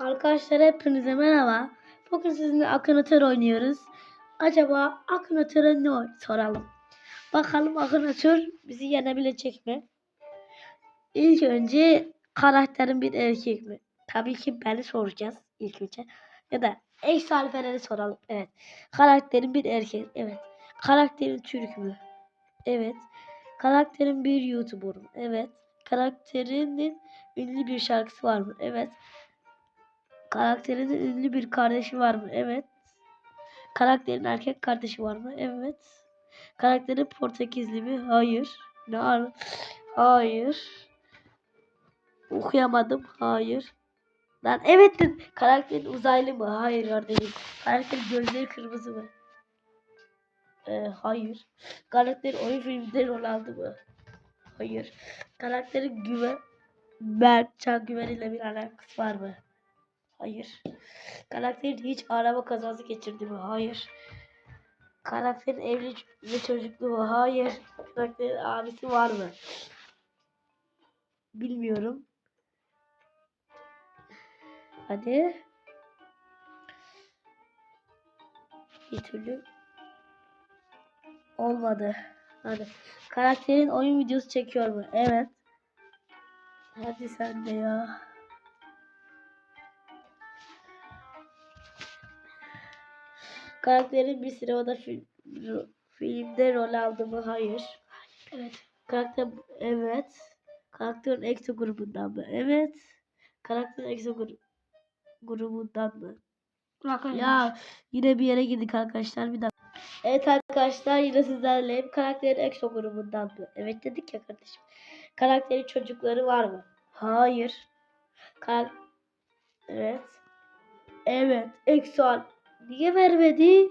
Arkadaşlar hepinize merhaba. Bugün sizinle Akınatör oynuyoruz. Acaba Akınatör'e ne soralım. Bakalım Akınatör bizi yenebilecek mi? İlk önce karakterin bir erkek mi? Tabii ki beni soracağız ilk önce. Ya da eş alfeleri soralım. Evet. Karakterin bir erkek. Evet. Karakterin Türk mü? Evet. Karakterin bir YouTuber mu? Evet. Karakterinin ünlü bir şarkısı var mı? Evet. Karakterinin ünlü bir kardeşi var mı? Evet. Karakterin erkek kardeşi var mı? Evet. Karakterin Portekizli mi? Hayır. Ne ar- Hayır. Okuyamadım. Hayır. Lan evet dedim. Karakterin uzaylı mı? Hayır kardeşim. Karakterin gözleri kırmızı mı? Ee, hayır. Karakter oyun filminde rol aldı mı? Hayır. Karakterin güven Mert Can Güven ile bir alakası var mı? Hayır. Karakterin hiç araba kazası geçirdi mi? Hayır. Karakterin evli ve çocuklu mu? Hayır. Karakterin abisi var mı? Bilmiyorum. Hadi. Bir türlü olmadı. Hadi. Karakterin oyun videosu çekiyor mu? Evet. Hadi sen de ya. Karakterin bir sinemada filmde rol aldı mı? Hayır. Evet. Karakter evet. Karakterin EXO grubundan mı? Evet. Karakterin EXO gru- grubundan mı? Ya yine bir yere girdik arkadaşlar bir dakika. Evet arkadaşlar yine sizlerleyim. Karakterin EXO grubundan mı? Evet dedik ya kardeşim. Karakterin çocukları var mı? Hayır. Kar evet. Evet. EXO niye vermedi?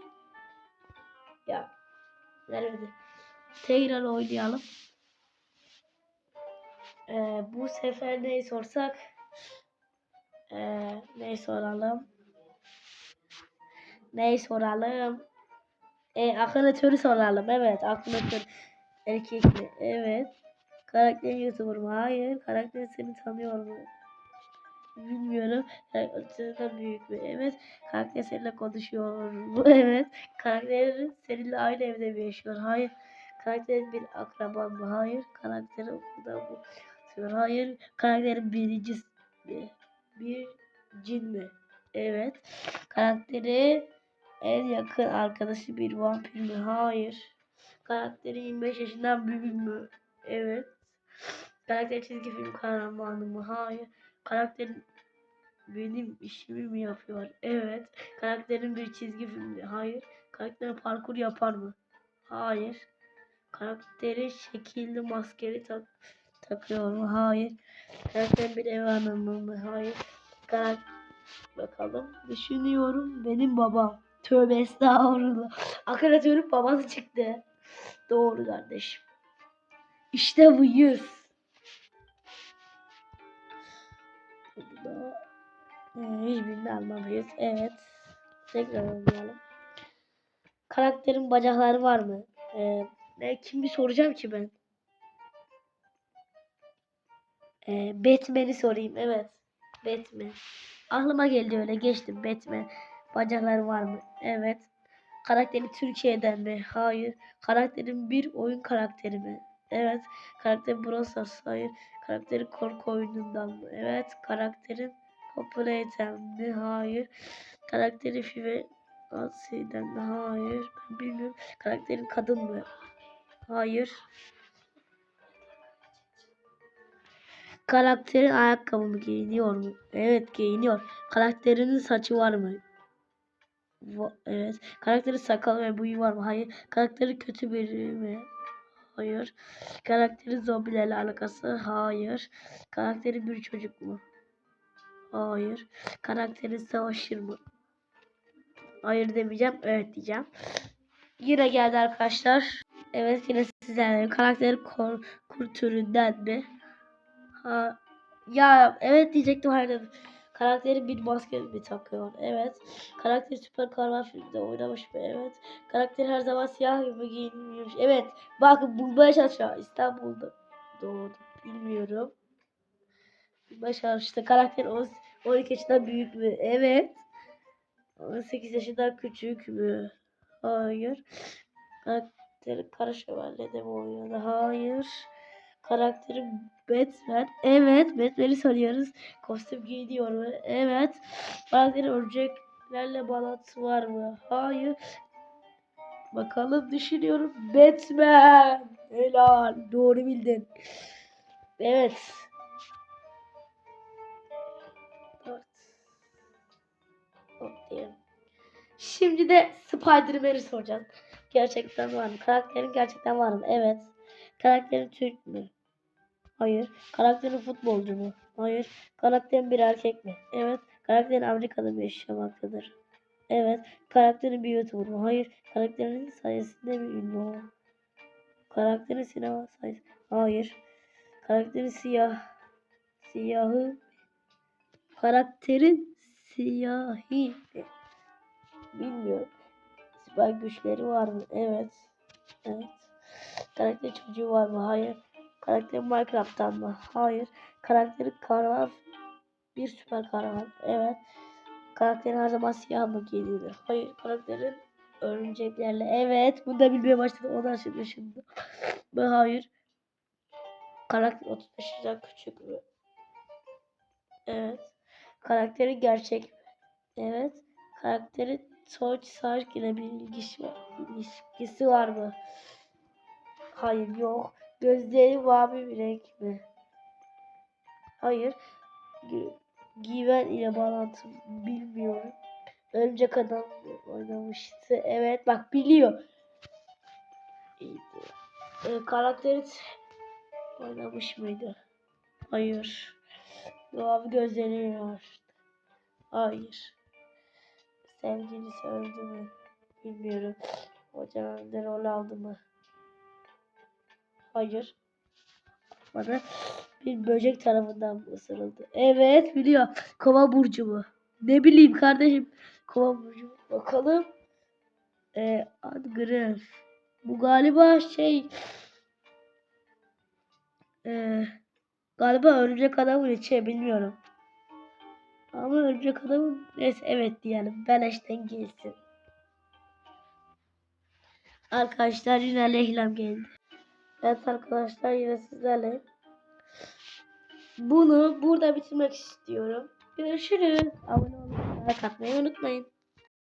Ya vermedi. Tekrar oynayalım. Ee, bu sefer neyi sorsak? Ee, neyi soralım? Neyi soralım? E, akınatörü soralım. Evet, akınatör. Erkek mi? Evet. Karakterin YouTuber mu? Hayır. Karakterin seni tanıyor mu? Bilmiyorum. Karakterin büyük mü? Evet. Karakter seninle konuşuyor mu? Evet. Karakterin seninle aynı evde mi yaşıyor? Hayır. Karakterin bir akraban mı? Hayır. Karakterin okulda mı? Hayır. Karakterin birinci mi? Bir cin mi? Evet. Karakteri en yakın arkadaşı bir vampir mi? Hayır. Karakteri 25 yaşından büyük mü? Evet. Karakter çizgi film kahramanı mı? Hayır. Karakterin benim işimi mi yapıyor? Evet. Karakterin bir çizgi filmi? Hayır. Karakterin parkur yapar mı? Hayır. Karakteri şekilli maskeli tak takıyor mu? Hayır. Karakterin bir ev hanımı mı? Hayır. Karakter Bakalım. Düşünüyorum. Benim babam. Tövbe estağfurullah. Akaratörün babası çıktı. Doğru kardeşim. İşte bu yüz. E, hiçbirini almalıyız. Evet. Tekrar oynayalım. Karakterin bacakları var mı? E, ne, kimi soracağım ki ben? E, Batman'i sorayım. Evet. Batman. Aklıma geldi öyle geçtim Batman. Bacakları var mı? Evet. Karakteri Türkiye'den mi? Hayır. Karakterin bir oyun karakteri mi? Evet. Karakteri Brawl Stars. Hayır. Karakteri korku oyunundan mı? Evet. Karakterin Populate'den mi? Hayır. Karakteri Five Asi'den mi? Hayır. Ben bilmiyorum. Karakterin kadın mı? Hayır. Karakterin ayakkabı mı giyiniyor mu? Evet giyiniyor. Karakterinin saçı var mı? Evet. Karakterin sakalı ve boyu var mı? Hayır. Karakteri kötü biri mi? Hayır. Karakterin zombilerle alakası? Hayır. Karakteri bir çocuk mu? Hayır. Karakterin savaşır mı? Hayır demeyeceğim. Evet diyeceğim. Yine geldi arkadaşlar. Evet yine sizlerle karakteri kor, kurt türünden mi? Ha, ya evet diyecektim hayır. Karakteri bir maske mi takıyor? Evet. Karakteri süper kahraman filmde oynamış mı? Evet. Karakteri her zaman siyah gibi giyinmiş. Evet. Bakın bulmaya çalışıyor. İstanbul'da doğdu. Bilmiyorum. Bulmaya çalıştı. Karakter o 12 yaşından büyük mü? Evet. 18 yaşından küçük mü? Hayır. Karakteri Kara Şövalye'de mi oynadı? Hayır. Karakteri Batman. Evet. Batman'i soruyoruz. Kostüm giyiniyor mu? Evet. Karakteri örümceklerle bağlantısı var mı? Hayır. Bakalım düşünüyorum. Batman. Helal. Doğru bildin. Evet. Şimdi de Spider-Man'i soracağız. Gerçekten var mı? Karakterin gerçekten var mı? Evet. Karakterin Türk mü? Hayır. Karakterin futbolcu mu? Hayır. Karakterin bir erkek mi? Evet. Karakterin Amerika'da mı yaşamaktadır? Evet. Karakterin bir YouTuber mu? Hayır. Karakterinin sayesinde mi ünlü o? Karakterin sinema sayesinde. Hayır. Karakterin siyah. Siyahı. Karakterin siyahi. mi? Bilmiyorum. Süper güçleri var mı? Evet. Evet. Karakter çocuğu var mı? Hayır. Karakter Minecraft'tan mı? Hayır. Karakteri kahraman bir süper kahraman. Evet. Karakterin her zaman siyah mı giyiniyordu? Hayır. Karakterin örümceklerle. Evet. Bunu da bilmeye başladım. Ondan şimdi şimdi. Ben hayır. Karakter 35 yaşından küçük mü? Evet. Karakteri gerçek mi? Evet. Karakterin Soç Sark ile bir ilgisi ilişkisi var mı? Hayır yok. Gözleri mavi bir renk mi? Hayır. Gi- Given ile bağlantı bilmiyorum. Örümcek adam oynamıştı. Evet bak biliyor. Ee, karakteri oynamış mıydı? Hayır. Mavi gözleri var. Hayır. Sevgilisi öldü mü? Bilmiyorum. Hocanın da rol aldı mı? Hayır. Bana bir böcek tarafından ısırıldı? Evet biliyor. Kova burcu mu? Ne bileyim kardeşim. Kova burcu mu? Bakalım. Ee, Adgref. Bu galiba şey ee, galiba örümcek adamın içi bilmiyorum. Ama örümcek adamın neyse evet diyelim. Beleşten gelsin. Arkadaşlar yine Lehlem geldi. Evet arkadaşlar yine sizlerle. Bunu burada bitirmek istiyorum. Görüşürüz. Abone olmayı, like atmayı unutmayın.